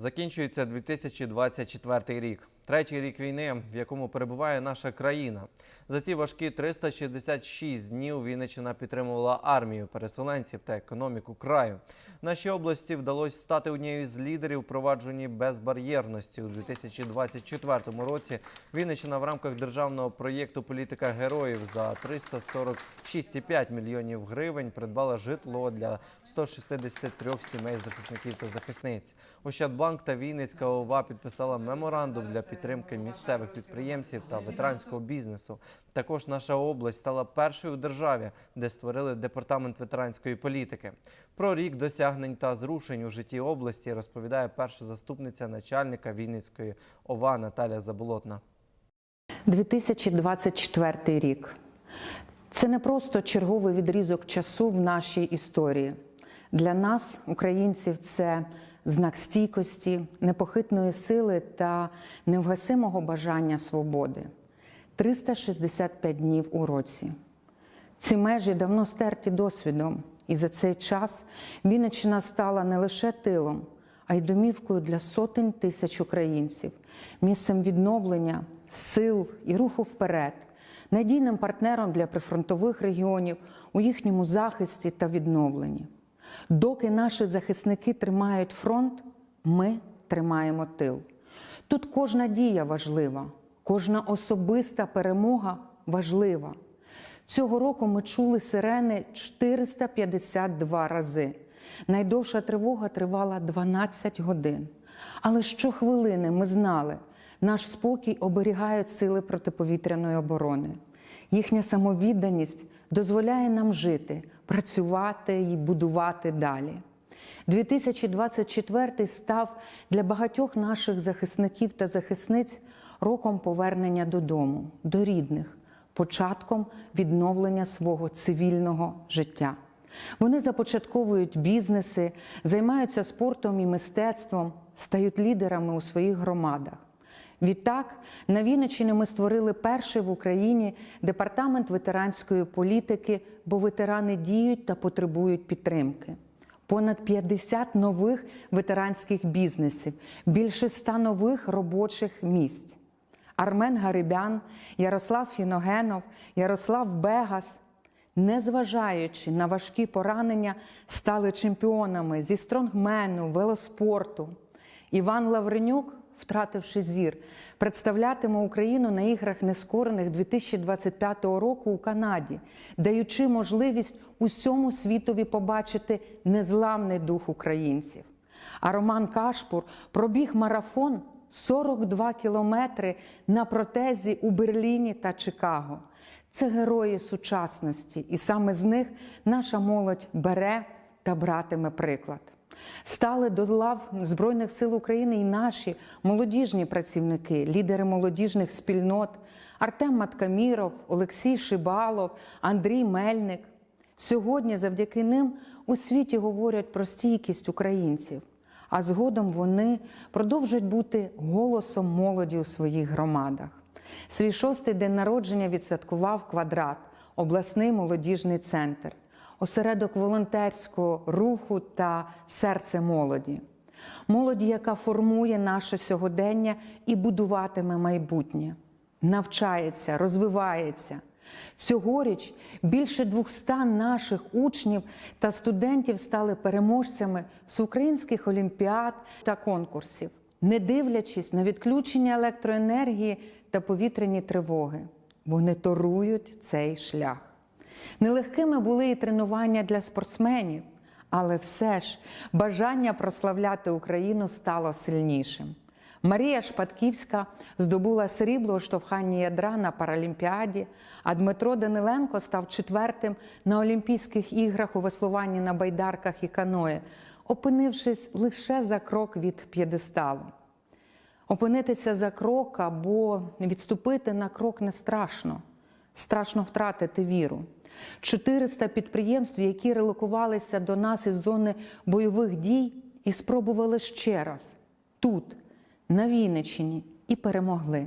Закінчується 2024 рік. Третій рік війни, в якому перебуває наша країна. За ці важкі 366 днів Вінниччина підтримувала армію переселенців та економіку краю. Нашій області вдалося стати однією з лідерів впровадженні безбар'єрності у 2024 році. Вінниччина в рамках державного проєкту Політика героїв за 346,5 мільйонів гривень придбала житло для 163 сімей захисників та захисниць. Ощадбанк та Вінницька ОВА підписала меморандум для підтримки місцевих підприємців та ветеранського бізнесу. Також наша область стала першою у державі, де створили департамент ветеранської політики. Про рік досягнень та зрушень у житті області розповідає перша заступниця начальника Вінницької ОВА Наталя Заболотна. 2024 рік. Це не просто черговий відрізок часу в нашій історії. Для нас, українців, це знак стійкості, непохитної сили та невгасимого бажання свободи. 365 днів у році. Ці межі давно стерті досвідом, і за цей час Вінниччина стала не лише тилом, а й домівкою для сотень тисяч українців, місцем відновлення, сил і руху вперед, надійним партнером для прифронтових регіонів у їхньому захисті та відновленні. Доки наші захисники тримають фронт, ми тримаємо тил. Тут кожна дія важлива, кожна особиста перемога важлива. Цього року ми чули сирени 452 рази. Найдовша тривога тривала 12 годин. Але щохвилини ми знали, наш спокій оберігають сили протиповітряної оборони. Їхня самовідданість дозволяє нам жити, працювати і будувати далі. 2024 став для багатьох наших захисників та захисниць роком повернення додому, до рідних, початком відновлення свого цивільного життя. Вони започатковують бізнеси, займаються спортом і мистецтвом, стають лідерами у своїх громадах. Відтак, на Вінниччині ми створили перший в Україні департамент ветеранської політики, бо ветерани діють та потребують підтримки. Понад 50 нових ветеранських бізнесів, більше 100 нових робочих місць. Армен Гарибян, Ярослав Фіногенов, Ярослав Бегас, незважаючи на важкі поранення, стали чемпіонами зі стронгмену, велоспорту. Іван Лавренюк, втративши зір, представлятиме Україну на іграх нескорених 2025 року у Канаді, даючи можливість усьому світові побачити незламний дух українців. А Роман Кашпур пробіг марафон 42 кілометри на протезі у Берліні та Чикаго. Це герої сучасності, і саме з них наша молодь бере та братиме приклад. Стали до лав Збройних сил України і наші молодіжні працівники, лідери молодіжних спільнот Артем Маткаміров, Олексій Шибалов, Андрій Мельник. Сьогодні завдяки ним у світі говорять про стійкість українців, а згодом вони продовжують бути голосом молоді у своїх громадах. Свій шостий день народження відсвяткував квадрат, обласний молодіжний центр, осередок волонтерського руху та серце молоді. Молоді, яка формує наше сьогодення і будуватиме майбутнє, навчається, розвивається. Цьогоріч більше 200 наших учнів та студентів стали переможцями всеукраїнських олімпіад та конкурсів, не дивлячись на відключення електроенергії та повітряні тривоги. Вони торують цей шлях. Нелегкими були і тренування для спортсменів, але все ж бажання прославляти Україну стало сильнішим. Марія Шпатківська здобула срібло у штовханні ядра на Паралімпіаді, а Дмитро Даниленко став четвертим на Олімпійських іграх у веслуванні на байдарках і каное, опинившись лише за крок від п'єдесталу. Опинитися за крок або відступити на крок не страшно. Страшно втратити віру. 400 підприємств, які релокувалися до нас із зони бойових дій, і спробували ще раз тут, на Вінниччині, і перемогли.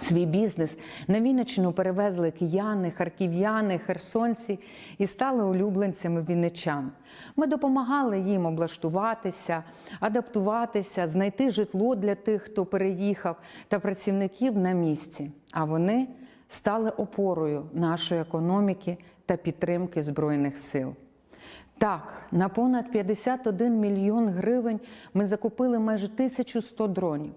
Свій бізнес на Вінниччину перевезли кияни, харків'яни, херсонці і стали улюбленцями вінничан. Ми допомагали їм облаштуватися, адаптуватися, знайти житло для тих, хто переїхав, та працівників на місці. А вони стали опорою нашої економіки та підтримки Збройних сил. Так, на понад 51 мільйон гривень ми закупили майже 1100 дронів,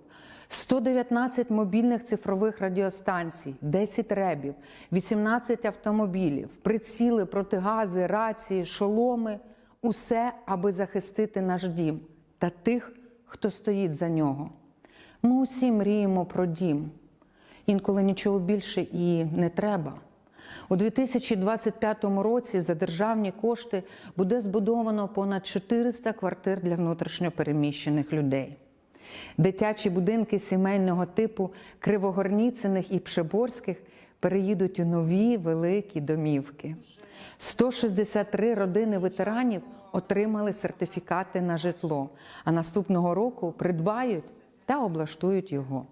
119 мобільних цифрових радіостанцій, 10 ребів, 18 автомобілів, приціли, протигази, рації, шоломи усе, аби захистити наш дім та тих, хто стоїть за нього. Ми усі мріємо про дім. Інколи нічого більше і не треба. У 2025 році за державні кошти буде збудовано понад 400 квартир для внутрішньопереміщених людей. Дитячі будинки сімейного типу Кривогорніциних і Пшеборських переїдуть у нові великі домівки. 163 родини ветеранів отримали сертифікати на житло, а наступного року придбають та облаштують його.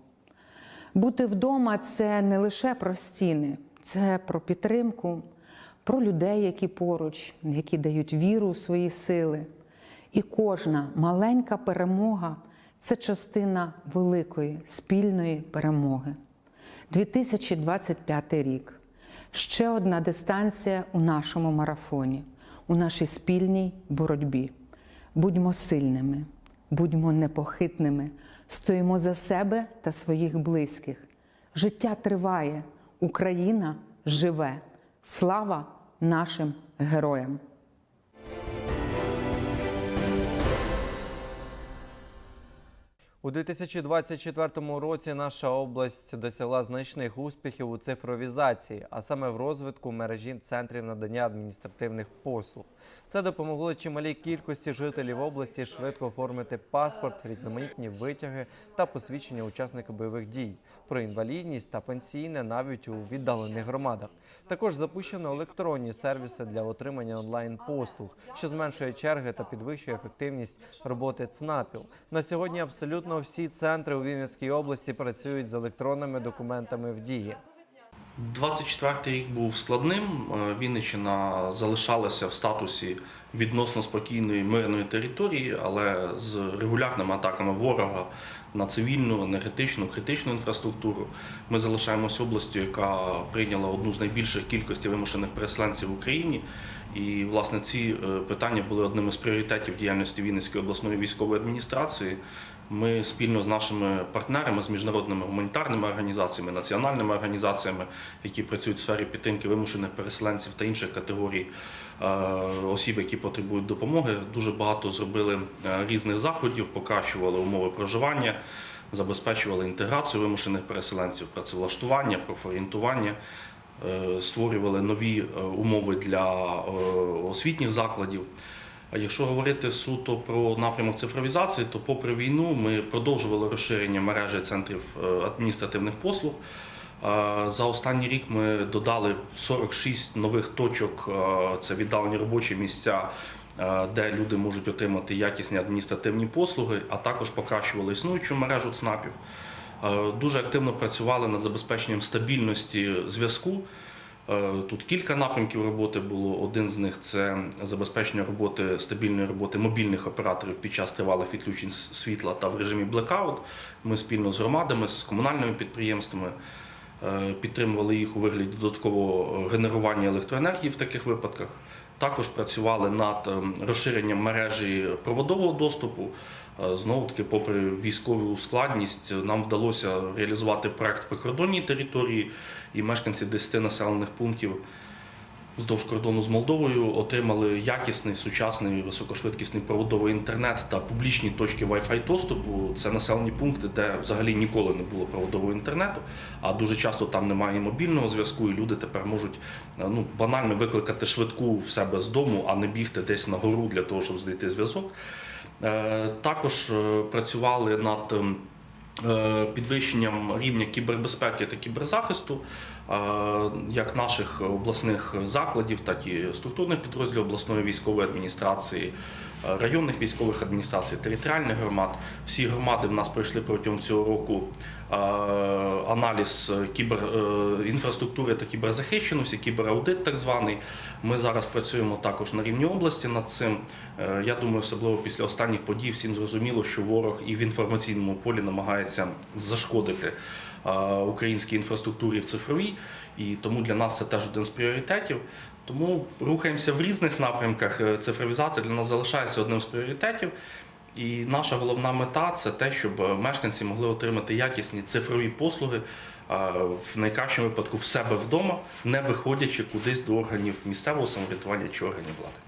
Бути вдома це не лише про стіни, це про підтримку, про людей, які поруч, які дають віру у свої сили. І кожна маленька перемога це частина великої спільної перемоги. 2025 рік. Ще одна дистанція у нашому марафоні, у нашій спільній боротьбі. Будьмо сильними, будьмо непохитними, стоїмо за себе та своїх близьких. Життя триває, Україна живе. Слава нашим героям! У 2024 році наша область досягла значних успіхів у цифровізації, а саме в розвитку мережі центрів надання адміністративних послуг. Це допомогло чималій кількості жителів області швидко оформити паспорт, різноманітні витяги та посвідчення учасника бойових дій про інвалідність та пенсійне навіть у віддалених громадах. Також запущено електронні сервіси для отримання онлайн послуг, що зменшує черги та підвищує ефективність роботи ЦНАПів. На сьогодні абсолютно всі центри у Вінницькій області працюють з електронними документами в дії. 24-й рік був складним. Е, Вінниччина залишалася в статусі відносно спокійної мирної території, але з регулярними атаками ворога на цивільну, енергетичну, критичну інфраструктуру. Ми залишаємося областю, яка прийняла одну з найбільших кількостей вимушених переселенців в Україні. І, власне, ці е, питання були одним із пріоритетів діяльності Вінницької обласної військової адміністрації. Ми спільно з нашими партнерами, з міжнародними гуманітарними організаціями, національними організаціями, які працюють в сфері підтримки вимушених переселенців та інших категорій е, осіб, які потребують допомоги, дуже багато зробили е, різних заходів, покращували умови проживання, забезпечували інтеграцію вимушених переселенців, працевлаштування, профорієнтування. е, Створювали нові умови для освітніх закладів. А якщо говорити суто про напрямок цифровізації, то попри війну ми продовжували розширення мережі центрів е, адміністративних послуг. Е, За останній рік ми додали 46 нових точок. е, Це віддалені робочі місця, де люди можуть отримати якісні адміністративні послуги, а також покращували існуючу мережу ЦНАПів. Дуже активно працювали над забезпеченням стабільності зв'язку. Е, Тут кілька напрямків роботи було. Один з них це забезпечення роботи стабільної роботи мобільних операторів під час тривалих відключень світла та в режимі блекаут. Ми спільно з громадами, з комунальними підприємствами е, підтримували їх у вигляді додаткового генерування електроенергії в таких випадках. Також працювали над ем, розширенням мережі проводового доступу. Знову таки, попри військову складність, нам вдалося реалізувати проект в прикордонній території, і мешканці 10 населених пунктів вздовж кордону з Молдовою отримали якісний, сучасний, високошвидкісний проводовий інтернет та публічні точки Wi-Fi доступу. Це населені пункти, де взагалі ніколи не було проводового інтернету, а дуже часто там немає мобільного зв'язку, і люди тепер можуть е, ну, банально викликати швидку в себе з дому, а не бігти десь на гору для того, щоб знайти зв'язок. Е, Також е, працювали над ем, е, підвищенням рівня кібербезпеки та кіберзахисту як наших обласних закладів, так і структурних підрозділів обласної військової адміністрації. районних військових адміністрацій, територіальних громад. Всі громади в нас пройшли протягом цього року аналіз е, інфраструктури та кіберзахищеності, кібераудит так званий. Ми зараз працюємо також на рівні області над цим. Е, Я думаю, особливо після останніх подій всім зрозуміло, що ворог і в інформаційному полі намагається зашкодити е, українській інфраструктурі в цифровій, і тому для нас це теж один з пріоритетів. Тому рухаємося в різних напрямках. Е, Цифровізація для нас залишається одним з пріоритетів. І наша головна мета це те, щоб е, мешканці могли отримати якісні цифрові послуги е, в найкращому випадку в себе вдома, не виходячи кудись до органів місцевого самоврядування чи органів влади.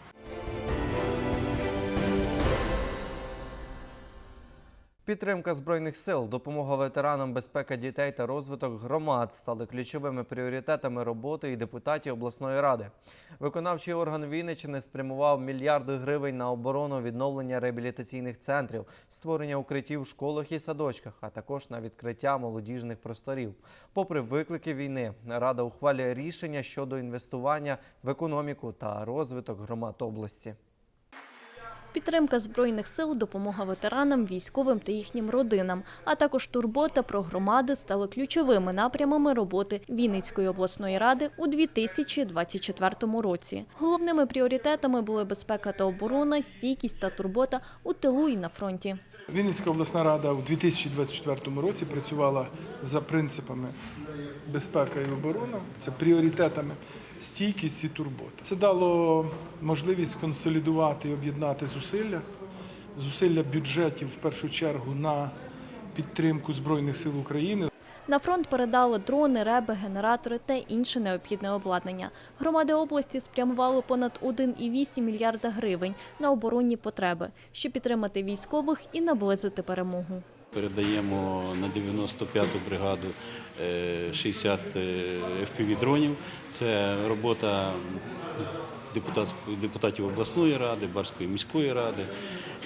Підтримка збройних сил, допомога ветеранам, безпека дітей та розвиток громад стали ключовими пріоритетами роботи і депутатів обласної ради. Виконавчий орган Вінниччини спрямував мільярди гривень на оборону, відновлення реабілітаційних центрів, створення укриттів в школах і садочках, а також на відкриття молодіжних просторів. Попри виклики війни, рада ухвалює рішення щодо інвестування в економіку та розвиток громад області. Підтримка збройних сил, допомога ветеранам, військовим та їхнім родинам, а також турбота про громади стали ключовими напрямами роботи Вінницької обласної ради у 2024 році. Головними пріоритетами були безпека та оборона, стійкість та турбота у тилу і на фронті. Вінницька обласна рада у 2024 році працювала за принципами безпека і оборона, це пріоритетами стійкість і турбота. Це дало можливість консолідувати і об'єднати зусилля, зусилля бюджетів в першу чергу на підтримку Збройних сил України, На фронт передали дрони, реби, генератори та інше необхідне обладнання. Громади області спрямували понад 1,8 мільярда гривень на оборонні потреби, щоб підтримати військових і наблизити перемогу. Передаємо на 95-ту бригаду е, 60 FPV-дронів. Це робота депутатів обласної ради, Барської міської ради,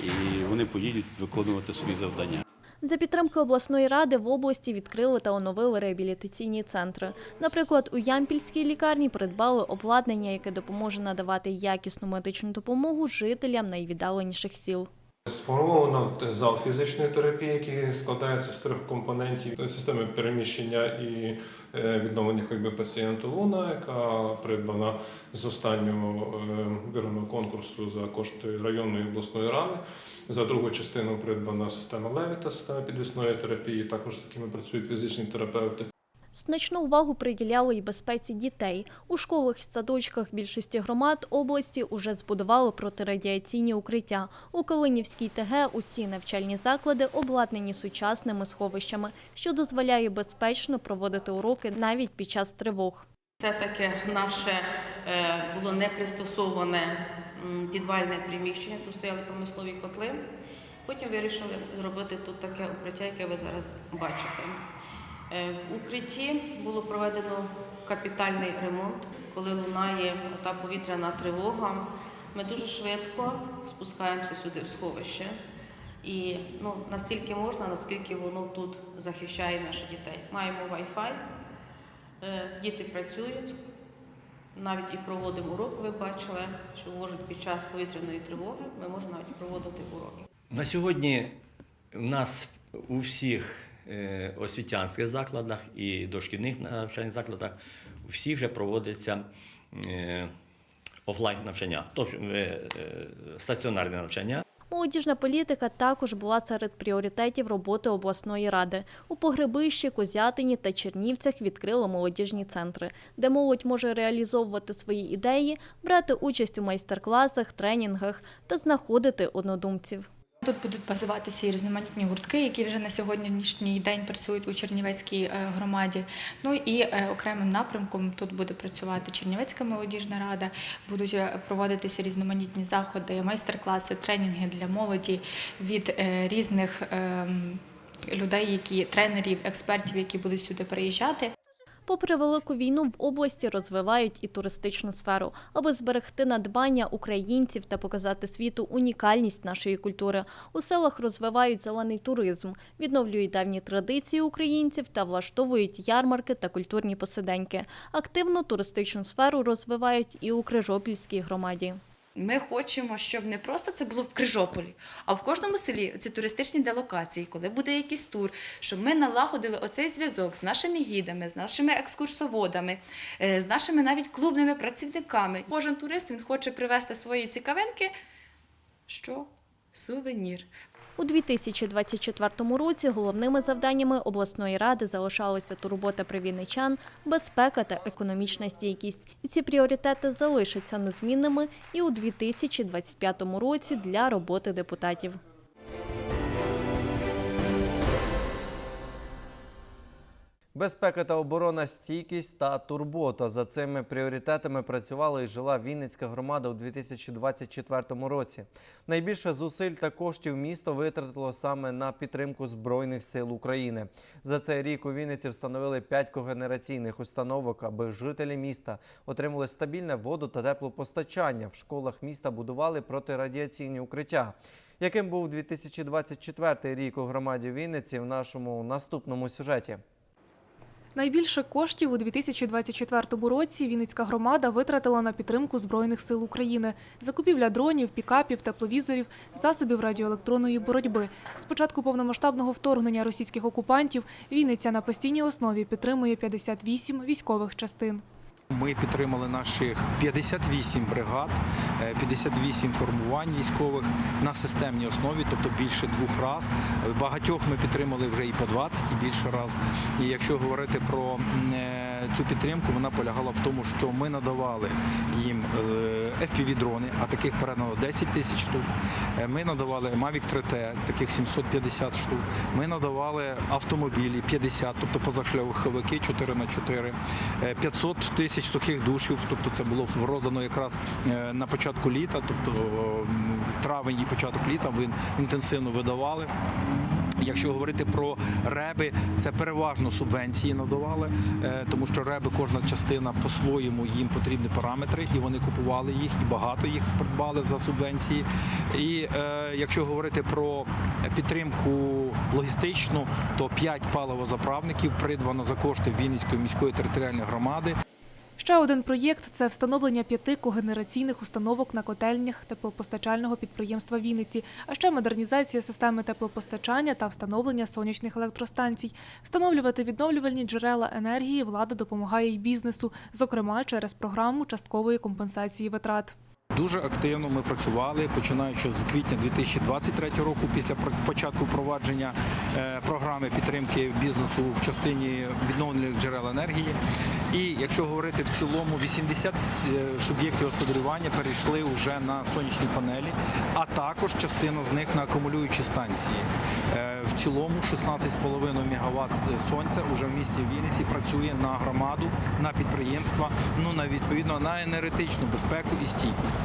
і вони поїдуть виконувати свої завдання. За підтримки обласної ради в області відкрили та оновили реабілітаційні центри. Наприклад, у Ямпільській лікарні придбали обладнання, яке допоможе надавати якісну медичну допомогу жителям найвіддаленіших сіл. Сформовано зал фізичної терапії, який складається з трьох компонентів системи переміщення і е, відновлення ходьби пацієнту Луна, яка придбана з останнього е, виробного конкурсу за кошти районної обласної ради. За другу частину придбана система Левіта, система підвісної терапії, також з якими працюють фізичні терапевти. Значну увагу приділяли й безпеці дітей. У школах і садочках більшості громад області уже збудували протирадіаційні укриття. У Калинівській ТГ усі навчальні заклади обладнані сучасними сховищами, що дозволяє безпечно проводити уроки навіть під час тривог. Це таке наше е, було непристосоване підвальне приміщення, тут стояли промислові котли. Потім вирішили зробити тут таке укриття, яке ви зараз бачите. Е, В укритті було проведено капітальний ремонт, коли лунає та повітряна тривога. Ми дуже швидко спускаємося сюди в сховище. І ну, настільки можна, наскільки воно тут захищає наших дітей. Маємо Wi-Fi, Е, Діти працюють, навіть і проводимо уроки, ви бачили, що можуть під час повітряної тривоги ми можемо навіть проводити уроки. На сьогодні у нас у всіх освітянських закладах і дошкільних навчальних закладах всі вже проводяться е, офлайн навчання, тобто е, е, стаціонарне навчання. Молодіжна політика також була серед пріоритетів роботи обласної ради. У Погребищі, Козятині та Чернівцях відкрили молодіжні центри, де молодь може реалізовувати свої ідеї, брати участь у майстер-класах, тренінгах та знаходити однодумців. Тут будуть базуватися і різноманітні гуртки, які вже на сьогоднішній день працюють у Чернівецькій е, громаді. Ну і е, окремим напрямком тут буде працювати Чернівецька молодіжна рада, будуть е, проводитися різноманітні заходи, майстер-класи, тренінги для молоді від різних ем, людей, які тренерів, експертів, які будуть сюди приїжджати. Попри велику війну, в області розвивають і туристичну сферу, аби зберегти надбання українців та показати світу унікальність нашої культури. У селах розвивають зелений туризм, відновлюють давні традиції українців та влаштовують ярмарки та культурні посиденьки. Активно туристичну сферу розвивають і у Крижопільській громаді. Ми хочемо, щоб не просто це було в Крижополі, а в кожному селі ці туристичні делокації, коли буде якийсь тур, щоб ми налагодили оцей зв'язок з нашими гідами, з нашими екскурсоводами, е, з нашими навіть клубними працівниками. Кожен турист він хоче привезти свої цікавинки. Що? Сувенір. У 2024 році головними завданнями обласної ради залишалися турбота про вінничан, безпека та економічна стійкість. І ці пріоритети залишаться незмінними і у 2025 році для роботи депутатів. Безпека та оборона, стійкість та турбота. За цими пріоритетами працювала і жила Вінницька громада у 2024 році. Найбільше зусиль та коштів місто витратило саме на підтримку Збройних сил України. За цей рік у Вінниці встановили 5 когенераційних установок, аби жителі міста отримали стабільне воду та теплопостачання. В школах міста будували протирадіаційні укриття. Яким був 2024 рік у громаді Вінниці в нашому наступному сюжеті? Найбільше коштів у 2024 році Вінницька громада витратила на підтримку Збройних сил України. Закупівля дронів, пікапів, тепловізорів, засобів радіоелектронної боротьби. З початку повномасштабного вторгнення російських окупантів Вінниця на постійній основі підтримує 58 військових частин. Ми підтримали наших 58 бригад, е, 58 формувань військових на системній основі, тобто більше двох раз. Багатьох ми підтримали вже і по 20, і більше раз. І якщо говорити про е, цю підтримку, вона полягала в тому, що ми надавали їм FPV-дрони, а таких передано 10 тисяч штук. Е, Ми надавали Mavic 3T, таких 750 штук. Ми надавали автомобілі 50, тобто позашляховики 4 на 4 Е, 500 тисяч сухих душів, тобто це було роздано якраз е, на початку літа, тобто травень і початок літа ви інтенсивно видавали. Якщо говорити про реби, це переважно субвенції надавали, е, тому що реби кожна частина по-своєму їм потрібні параметри, і вони купували їх, і багато їх придбали за субвенції. І е, якщо говорити про підтримку логістичну, то 5 паливозаправників придбано за кошти Вінницької міської територіальної громади. Ще один проєкт це встановлення п'яти когенераційних установок на котельнях теплопостачального підприємства Вінниці, а ще модернізація системи теплопостачання та встановлення сонячних електростанцій. Встановлювати відновлювальні джерела енергії влада допомагає й бізнесу, зокрема через програму часткової компенсації витрат. Дуже активно ми працювали, починаючи з квітня 2023 року, після початку впровадження е, програми підтримки бізнесу в частині відновлених джерел енергії. І якщо говорити в цілому, 80 е, суб'єктів господарювання перейшли вже на сонячні панелі, а також частина з них на акумулюючі станції. В цілому 16,5 МВт сонця вже в місті Вінниці працює на громаду, на підприємства, ну на відповідно на енергетичну безпеку і стійкість.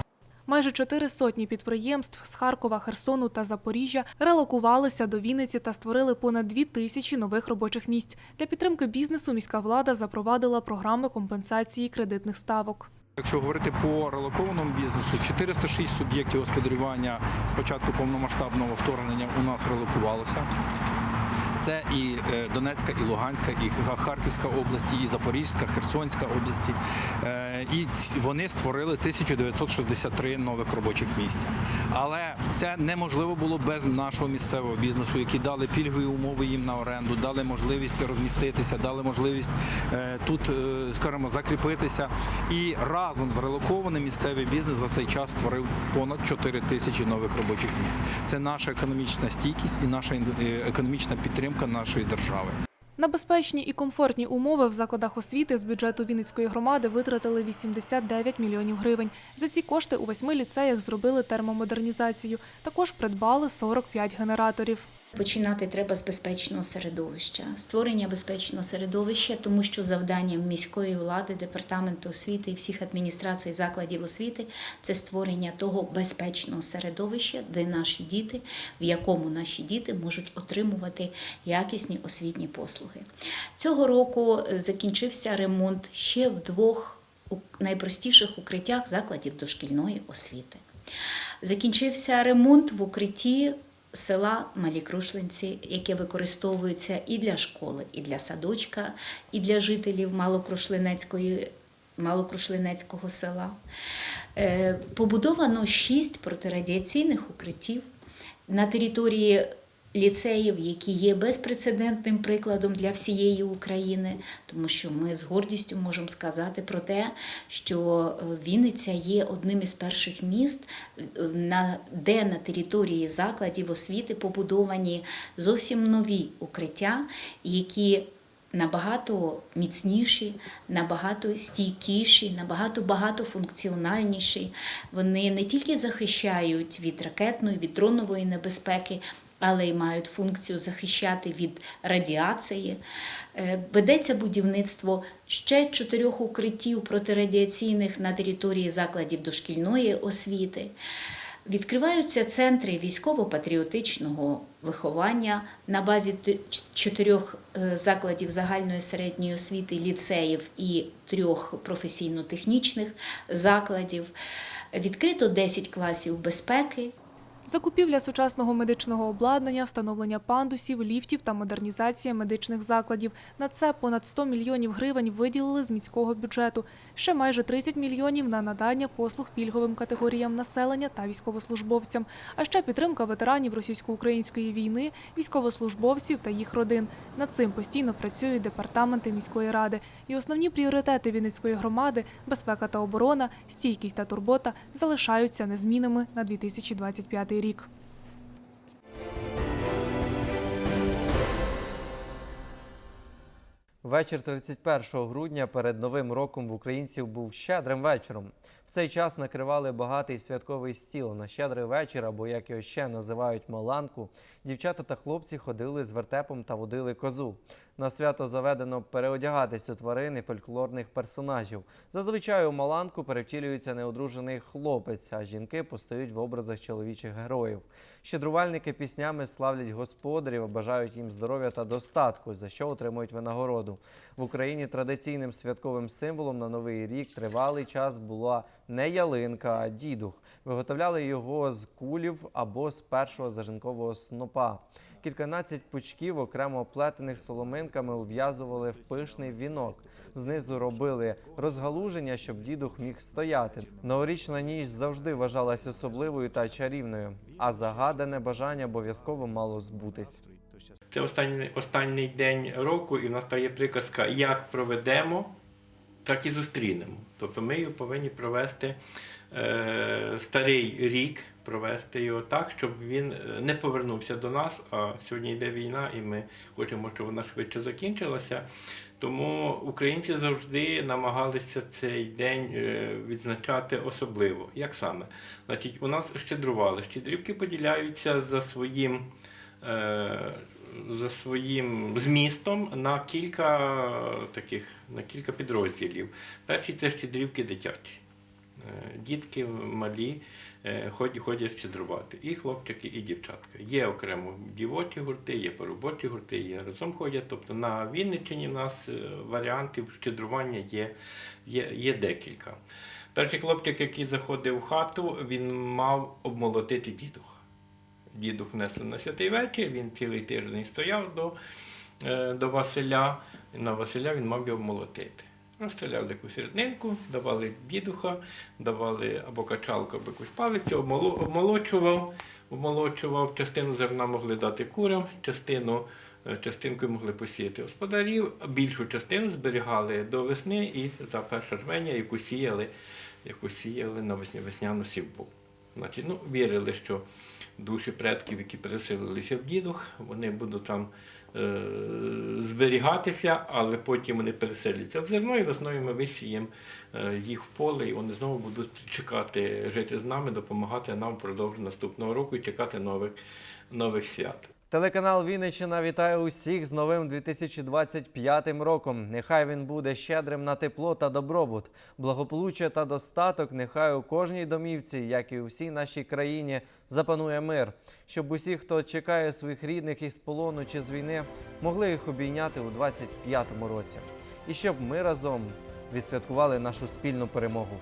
Майже чотири сотні підприємств з Харкова, Херсону та Запоріжжя релокувалися до Вінниці та створили понад дві тисячі нових робочих місць. Для підтримки бізнесу міська влада запровадила програми компенсації кредитних ставок. Якщо говорити по релокованому бізнесу, 406 суб'єктів господарювання з початку повномасштабного вторгнення у нас релокувалося. Це і е, Донецька, і Луганська, і Харківська області, і Запорізька, Херсонська області. Е, І вони створили 1963 нових робочих місця. Але це неможливо було без нашого місцевого бізнесу, які дали пільгові умови їм на оренду, дали можливість розміститися, дали можливість е, тут, скажімо, закріпитися. І разом з релокованим місцевий бізнес за цей час створив понад 4 тисячі нових робочих місць. Це наша економічна стійкість і наша економічна підтримка нашої держави. На безпечні і комфортні умови в закладах освіти з бюджету Вінницької громади витратили 89 мільйонів гривень. За ці кошти у восьми ліцеях зробили термомодернізацію. Також придбали 45 генераторів. Починати треба з безпечного середовища, створення безпечного середовища, тому що завданням міської влади, департаменту освіти і всіх адміністрацій закладів освіти це створення того безпечного середовища, де наші діти, в якому наші діти можуть отримувати якісні освітні послуги. Цього року е, закінчився ремонт ще в двох найпростіших укриттях закладів дошкільної освіти. Закінчився ремонт в укритті села Малі Крушлинці, яке використовується і для школи, і для садочка, і для жителів Малокрушлинецької Малокрушлинецького села. Е, Побудовано шість протирадіаційних укриттів на території ліцеїв, які є безпрецедентним прикладом для всієї України, тому що ми з гордістю можемо сказати про те, що е, Вінниця є одним із перших міст, е, де на території закладів освіти побудовані зовсім нові укриття, які набагато міцніші, набагато стійкіші, набагато багатофункціональніші. Вони не тільки захищають від ракетної, від дронової небезпеки, але й мають функцію захищати від радіації. Е, Ведеться будівництво ще чотирьох укриттів протирадіаційних на території закладів дошкільної освіти. Відкриваються центри військово-патріотичного виховання на базі чотирьох е, закладів загальної середньої освіти, ліцеїв і трьох професійно-технічних закладів. Відкрито 10 класів безпеки. Закупівля сучасного медичного обладнання, встановлення пандусів, ліфтів та модернізація медичних закладів. На це понад 100 мільйонів гривень виділили з міського бюджету. Ще майже 30 мільйонів на надання послуг пільговим категоріям населення та військовослужбовцям. А ще підтримка ветеранів російсько-української війни, військовослужбовців та їх родин. Над цим постійно працюють департаменти міської ради. І основні пріоритети Вінницької громади безпека та оборона, стійкість та турбота залишаються незмінними на 2025 рік. Вечір 31 грудня перед Новим роком в українців був щедрим вечором. В цей час накривали багатий святковий стіл. На щедрий вечір, або як його ще називають маланку, дівчата та хлопці ходили з вертепом та водили козу. На свято заведено переодягатись у тварин і фольклорних персонажів. Зазвичай у маланку перевтілюється неодружений хлопець, а жінки постають в образах чоловічих героїв. Щедрувальники піснями славлять господарів, бажають їм здоров'я та достатку, за що отримують винагороду. В Україні традиційним святковим символом на новий рік тривалий час була не ялинка, а дідух. Виготовляли його з кулів або з першого зажинкового снопа. Кільканадцять пучків, окремо оплетених соломинками, ув'язували в пишний вінок. Знизу робили розгалуження, щоб дідух міг стояти. Новорічна ніч завжди вважалась особливою та чарівною, а загадане бажання обов'язково мало збутись. Це останній, останній день року, і в нас та є приказка як проведемо, так і зустрінемо. Тобто ми його повинні провести е, старий рік, провести його так, щоб він е, не повернувся до нас. А сьогодні йде війна, і ми хочемо, щоб вона швидше закінчилася. Тому українці завжди намагалися цей день е, відзначати особливо. Як саме? Значить, у нас щедрували. Щедрівки поділяються за своїм. е, За своїм змістом на кілька таких на кілька підрозділів. Перший це щедрівки дитячі. Е, Дітки малі ходять, ходять щедрувати. І хлопчики, і дівчатка. Є окремо дівочі гурти, є поробочі гурти, є разом ходять. Тобто на Вінниччині в нас е, варіантів щедрування є, є, є декілька. Перший хлопчик, який заходив в хату, він мав обмолотити дідуха. Дідух внесли на святий вечір, він цілий тиждень стояв до, е, до Василя. На Василя він мав його молотити. Розстріляли якусь середнинку, давали дідуха, давали або качалку, або якусь палицю, обмолочував, обмолочував, частину зерна могли дати курям, частину, е, частинкою могли посіяти господарів, а більшу частину зберігали до весни і за перше жменя, яку сіяли, яку сіяли на весня, весняну сівбу. Значить, ну, вірили, що душі предків, які переселилися в дідух, вони будуть там е, зберігатися, але потім вони переселяться в зерно, і весною ми висіємо е, їх в поле, і вони знову будуть чекати жити з нами, допомагати нам впродовж наступного року і чекати нових, нових свят. Телеканал Вінниччина вітає усіх з новим 2025 роком. Нехай він буде щедрим на тепло та добробут, благополуччя та достаток. Нехай у кожній домівці, як і у всій нашій країні, запанує мир, щоб усі, хто чекає своїх рідних із полону чи з війни, могли їх обійняти у 2025 році. І щоб ми разом відсвяткували нашу спільну перемогу.